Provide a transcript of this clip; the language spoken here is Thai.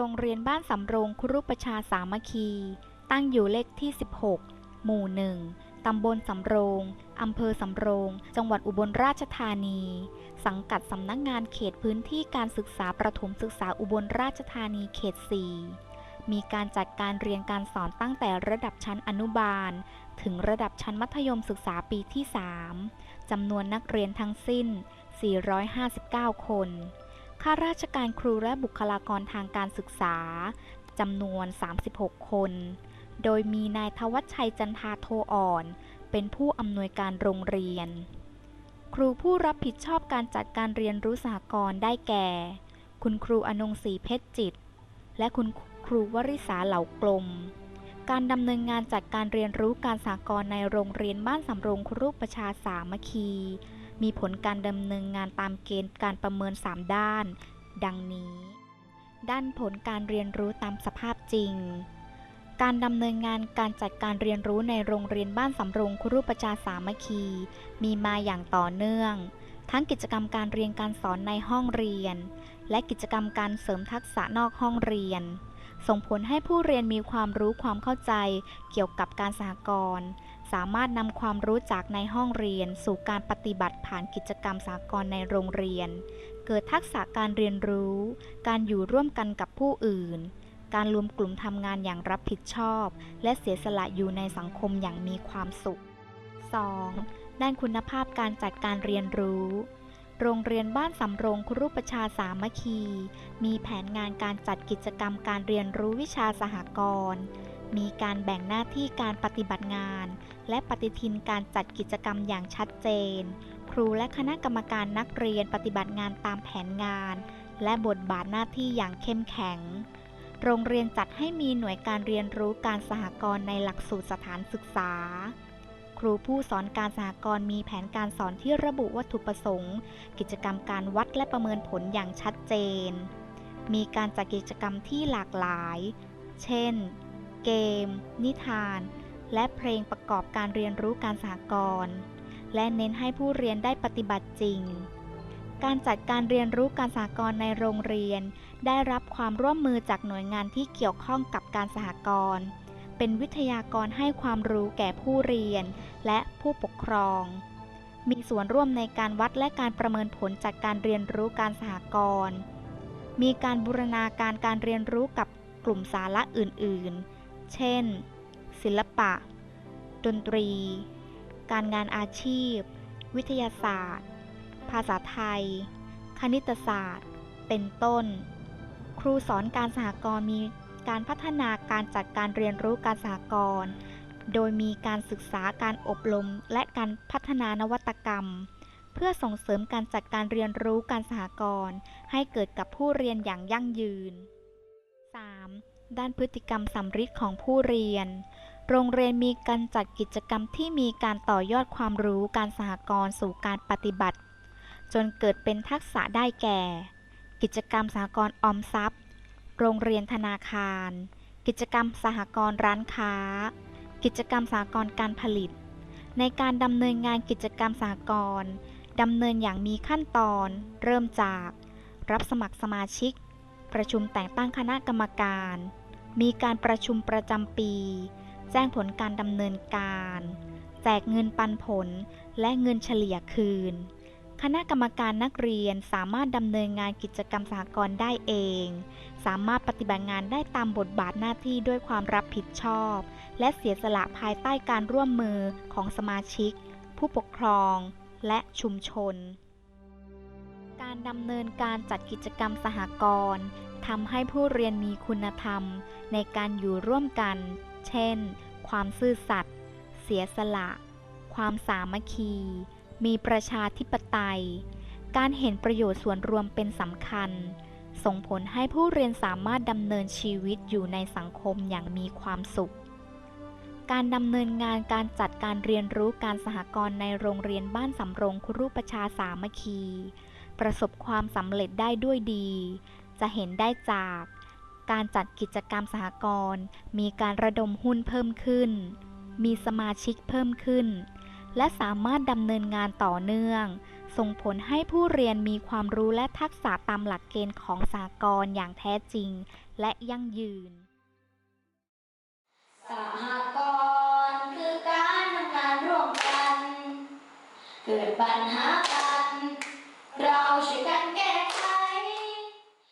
รงเรียนบ้านสำโรงครุประชาสามัคคี ตั้งอยู่เลขที่ 16 หมู่หนึ่งตำบลสำโรง อำเภอสำโรง จังหวัดอุบลราชธานี สังกัดสำนักงานเขตพื้นที่การศึกษาประถมศึกษาอุบลราชธานีเขต 4 มีการจัดการเรียนการสอนตั้งแต่ระดับชั้นอนุบาล ถึงระดับชั้นมัธยมศึกษาปีที่ 3จำนวนนักเรียนทั้งสิ้น 459 คน ข้าราชการครูและบุคลากรทางการศึกษาจำนวน 36 คน โดยมีนายทวัชชัยจันทาโทอ่อน เป็นผู้อำนวยการโรงเรียน ครูผู้รับผิดชอบการจัดการเรียนรู้สหกรณ์ได้แก่ คุณครูอนงศรีเพชรจิต และคุณครูวริษาเหล่ากลม การดำเนินงานจัดการเรียนรู้การสหกรณ์ในโรงเรียนบ้านสำโรงครุประชาสามัคคี มีผลการดำเนินงานตามเกณฑ์การประเมิน 3 ด้าน ดังนี้ ด้านผลการเรียนรู้ตามสภาพจริง การดำเนินงานการจัดการเรียนรู้ในโรงเรียนบ้านสำโรงครุประชาสามัคคี มีมาอย่างต่อเนื่อง ทั้งกิจกรรมการเรียนการสอนในห้องเรียน และกิจกรรมการเสริมทักษะนอกห้องเรียนส่งผลให้ผู้เรียนมีความรู้ความเข้าใจเกี่ยวกับการสหกรณ์ สามารถนำความรู้จากในห้องเรียน สู่การปฏิบัติผ่านกิจกรรมสากลในโรงเรียน เกิดทักษะการเรียนรู้ การอยู่ร่วมกันกับผู้อื่น การรวมกลุ่มทำงานอย่างรับผิดชอบ และเสียสละอยู่ในสังคมอย่างมีความสุข 2. ด้านคุณภาพการจัดการเรียนรู้โรงเรียนบ้านสำโรงครุประชาสามัคคี มีแผนงานการจัดกิจกรรมการเรียนรู้วิชาสหกรณ์ มีการแบ่งหน้าที่การปฏิบัติงาน และปฏิทินการจัดกิจกรรมอย่างชัดเจน ครูและคณะกรรมการนักเรียนปฏิบัติงานตามแผนงาน และบทบาทหน้าที่อย่างเข้มแข็ง โรงเรียนจัดให้มีหน่วยการเรียนรู้การสหกรณ์ในหลักสูตรสถานศึกษา ครูผู้สอนการสหกรณ์มีแผนการสอนที่ระบุวัตถุประสงค์ กิจกรรมการวัดและประเมินผลอย่างชัดเจน มีการจัดกิจกรรมที่หลากหลาย เช่น เกม นิทาน และเพลงประกอบการเรียนรู้การสหกรณ์และเน้นให้ผู้เรียนได้ปฏิบัติจริง การจัดการเรียนรู้การสหกรณ์ในโรงเรียน ได้รับความร่วมมือจากหน่วยงานที่เกี่ยวข้องกับการสหกรณ์เป็นวิทยากรให้ความรู้แก่ผู้เรียน และผู้ปกครอง มีส่วนร่วมในการวัดและการประเมินผลจากการเรียนรู้การสหกรณ์มีการบูรณาการการเรียนรู้กับกลุ่มสาระอื่น ๆ เช่น ศิลปะ ดนตรี การงานอาชีพ วิทยาศาสตร์ ภาษาไทย คณิตศาสตร์ เป็นต้น ครูสอนการสหกรณ์มีการพัฒนาการจัดการเรียนรู้การสหกรณ์โดยมีการศึกษาการอบรมและการพัฒนานวัตกรรม เพื่อส่งเสริมการจัดการเรียนรู้การสหกรณ์ให้เกิดกับผู้เรียนอย่างยั่งยืน 3. ด้านพฤติกรรมสำริดของผู้เรียน โรงเรียนมีการจัดกิจกรรมที่มีการต่อยอดความรู้การสหกรณ์สู่การปฏิบัติ จนเกิดเป็นทักษะได้แก่ กิจกรรมสหกรณ์ออมทรัพย์ โรงเรียนธนาคาร กิจกรรมสหกรณ์ร้านค้า กิจกรรมสหกรณ์การผลิต ในการดำเนินงานกิจกรรมสหกรณ์ดำเนินอย่างมีขั้นตอน เริ่มจาก รับสมัครสมาชิก ประชุมแต่งตั้งคณะกรรมการ มีการประชุมประจำปี แจ้งผลการดำเนินการ แจกเงินปันผลและเงินเฉลี่ยคืน คณะกรรมการนักเรียนสามารถดำเนินงานกิจกรรมสหกรณ์ได้เอง สามารถปฏิบัติงานได้ตามบทบาทหน้าที่ด้วยความรับผิดชอบ และเสียสละภายใต้การร่วมมือของสมาชิก ผู้ปกครองและชุมชน การดำเนินการจัดกิจกรรมสหกรณ์ ทำให้ผู้เรียนมีคุณธรรมในการอยู่ร่วมกัน เช่น ความซื่อสัตย์ เสียสละ ความสามัคคี มีประชาธิปไตย การเห็นประโยชน์ส่วนรวมเป็นสำคัญ ส่งผลให้ผู้เรียนสามารถดำเนินชีวิตอยู่ในสังคมอย่างมีความสุข การดำเนินงานการจัดการเรียนรู้การสหกรณ์ในโรงเรียนบ้านสำโรงครุประชาสามัคคี ประสบความสำเร็จได้ด้วยดี จะเห็นได้จากการจัดกิจกรรมสหกรณ์มีการระดมหุ้นเพิ่มขึ้น มีสมาชิกเพิ่มขึ้น และสามารถดำเนินงานต่อเนื่อง ส่งผลให้ผู้เรียนมีความรู้และทักษะตามหลักเกณฑ์ของสากลอย่างแท้จริงและยั่งยืนสหกรณ์คือการทำงานร่วมกัน เกิดปัญหา